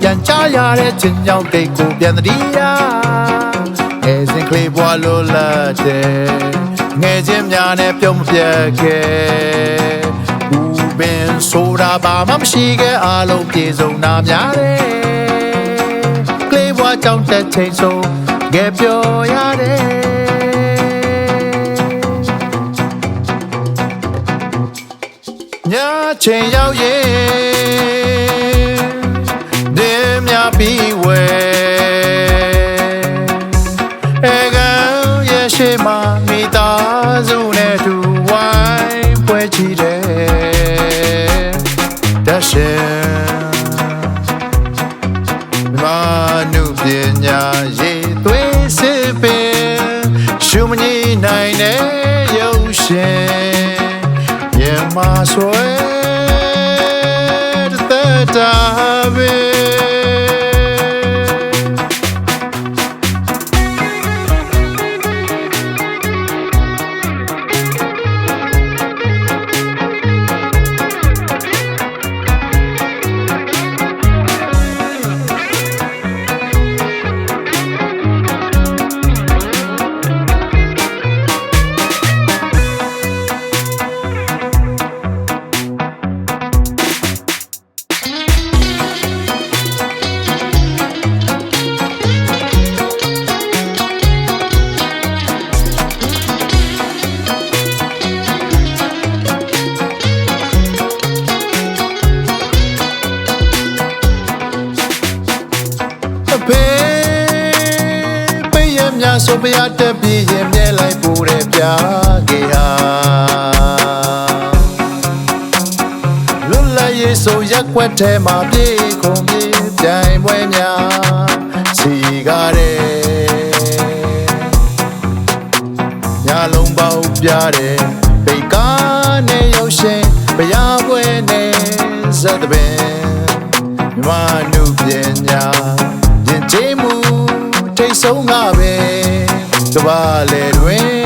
ပြန်ချရတဲ့ချင်းကြောင့်တိတ်ကိုပြန်တည်းရ တိယအဲစင်ကလေးဘွားလိုလာတဲ့ငယ်ချင်းများနဲ့ပြုံးမပြတ်ခဲ့ဦးပင်ဆိုတာဘာမှမရှိခဲ့အားလုံးပြေဆုံးနာများတယ်ကလေးဘွားကြောင့်တဲ့ချိန်ဆုံးငယ်ပြောရတယ်ညချိန်ရောက်ရင်ဒင်းများပြီးဝဲ မနုပညာရေးသွေးစစ်ပင်ရှုမနီနိုင်တဲ့ရုပ်ရှင်ရမဆွဲ ဆိုပြရတက်ပြီးရင်မြဲလိုက်ပူတယ်ပြခဲ့ဟာလွတ်လပ်ရေးဆိုရက်ွက်ထဲမှာပြေခုံပြေပြိုင်ပွဲများစီကားတယ်ညလုံးပေါက်ပြတယ်ပိတ်ကားနဲ့ရုပ်ရှင်ဘုရားပွဲနဲ့ဇတ်တပင်မြမနုပညာရင်ကျေးမှုထိတ်ဆုံးကပဲ ကဘာလေတွင်